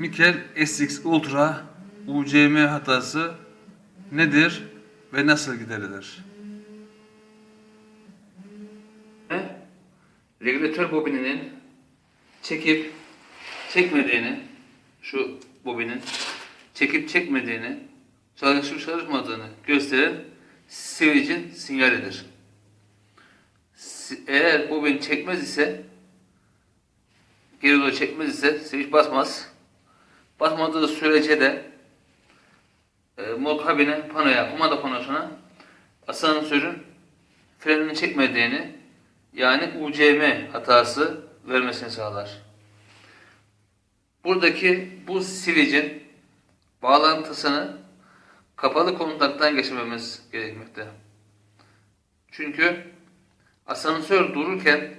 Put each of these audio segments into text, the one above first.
Mikel SX Ultra UCM hatası nedir ve nasıl giderilir? Regülatör bobininin çekip çekmediğini, şu bobinin çekip çekmediğini, çalışıp çalışmadığını gösteren switch'in sinyalidir. Si- Eğer bobin çekmez ise geri doğru çekmez ise switch basmaz. Basmadığı sürece de e, mod kabine panoya, kumanda panosuna asansörün frenini çekmediğini yani UCM hatası vermesini sağlar. Buradaki bu switch'in bağlantısını kapalı kontaktan geçirmemiz gerekmekte. Çünkü asansör dururken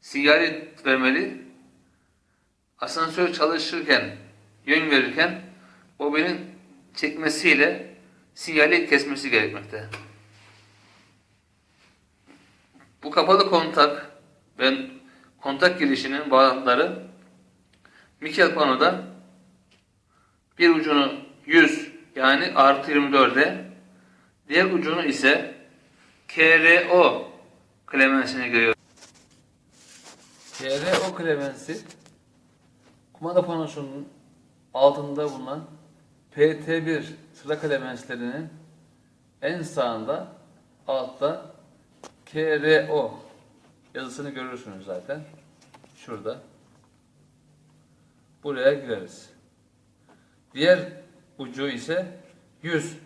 sinyali vermeli, asansör çalışırken, yön verirken bobinin çekmesiyle sinyali kesmesi gerekmekte. Bu kapalı kontak ve kontak girişinin bağlantıları Mikel panoda bir ucunu 100 yani artı 24'e diğer ucunu ise KRO klemensine giriyor. KRO klemensi kumanda panosunun altında bulunan PT1 sıra klemenslerinin en sağında altta KRO yazısını görürsünüz zaten. Şurada. Buraya gireriz. Diğer ucu ise 100.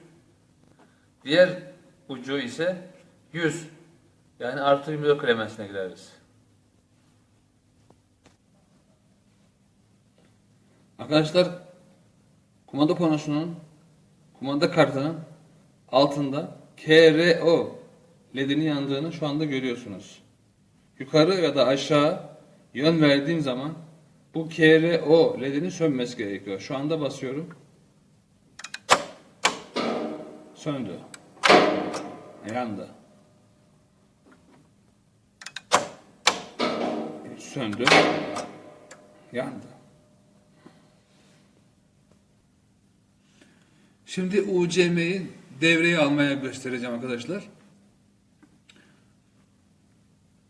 Diğer ucu ise 100. Yani artı 24 klemensine gireriz. Arkadaşlar kumanda panosunun kumanda kartının altında KRO ledinin yandığını şu anda görüyorsunuz. Yukarı ya da aşağı yön verdiğim zaman bu KRO ledinin sönmesi gerekiyor. Şu anda basıyorum. Söndü. Yandı. Söndü. Yandı. Şimdi UCM'yi devreye almaya göstereceğim arkadaşlar.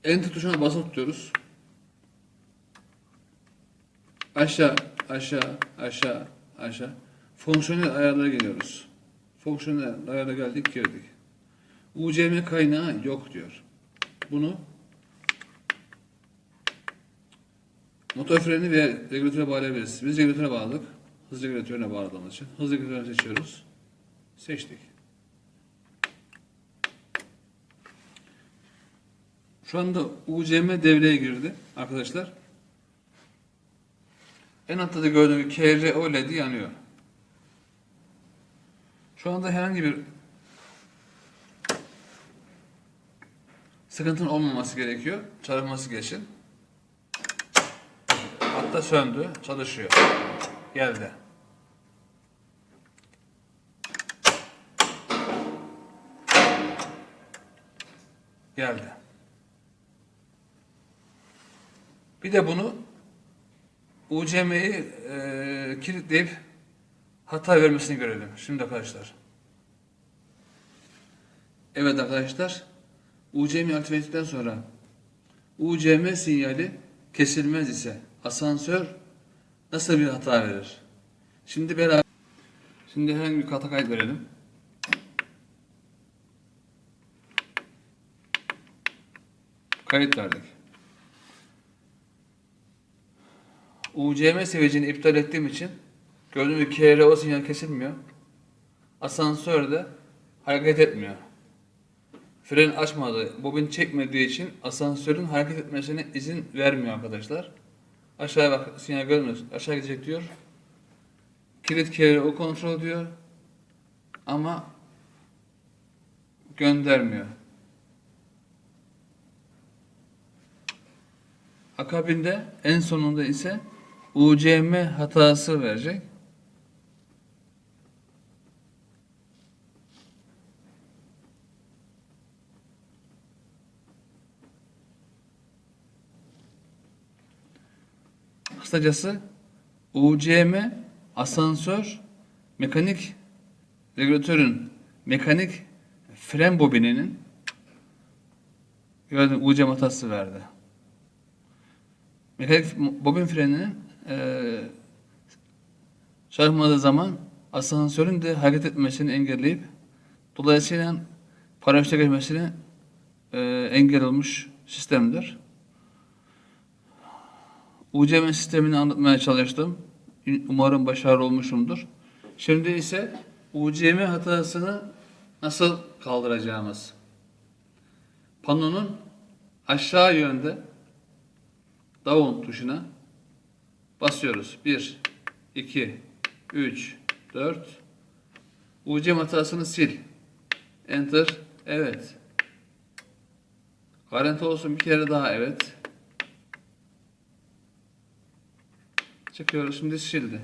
Enter tuşuna basılı tutuyoruz. Aşağı, aşağı, aşağı, aşağı. Fonksiyonel ayarlara geliyoruz. Fonksiyonel ayarlara geldik, girdik. UCM kaynağı yok diyor. Bunu motor freni ve regülatöre bağlayabiliriz. Biz regülatöre bağladık. Hız regülatörüne bağladığımız için. Hız regülatörünü seçiyoruz. Seçtik. Şu anda UCM devreye girdi arkadaşlar. En altta da gördüğünüz KRO LED'i yanıyor. Şu anda herhangi bir sıkıntının olmaması gerekiyor. Çalışması için. Hatta söndü, çalışıyor. Geldi. Geldi. Bir de bunu UCM'yi e, kilitleyip hata vermesini görelim. Şimdi arkadaşlar. Evet arkadaşlar. UCM'yi aktif ettikten sonra UCM sinyali kesilmez ise asansör nasıl bir hata verir? Şimdi beraber Şimdi herhangi bir hata kayıt verelim. Kayıt verdik. UCM seviyecini iptal ettiğim için gördüğünüz gibi KRO sinyal kesilmiyor. Asansör de hareket etmiyor. Fren açmadı, bobin çekmediği için asansörün hareket etmesine izin vermiyor arkadaşlar. Aşağıya bak sinyal görmüyorsun. Aşağı gidecek diyor. Kilit KRO kontrol ediyor. Ama göndermiyor. Akabinde en sonunda ise UCM hatası verecek. Kısacası UCM asansör mekanik regülatörün mekanik fren bobininin gördüm UCM hatası verdi. Mekanik bobin freninin eee çarpmadığı zaman asansörün de hareket etmesini engelleyip dolayısıyla paraşüte geçmesini eee engel olmuş sistemdir. UCM sistemini anlatmaya çalıştım. Umarım başarılı olmuşumdur. Şimdi ise UCM hatasını nasıl kaldıracağımız. Panonun aşağı yönde down tuşuna basıyoruz. 1, 2, 3, 4. UCM hatasını sil. Enter. Evet. Garanti olsun bir kere daha evet. Çıkıyoruz şimdi sildi.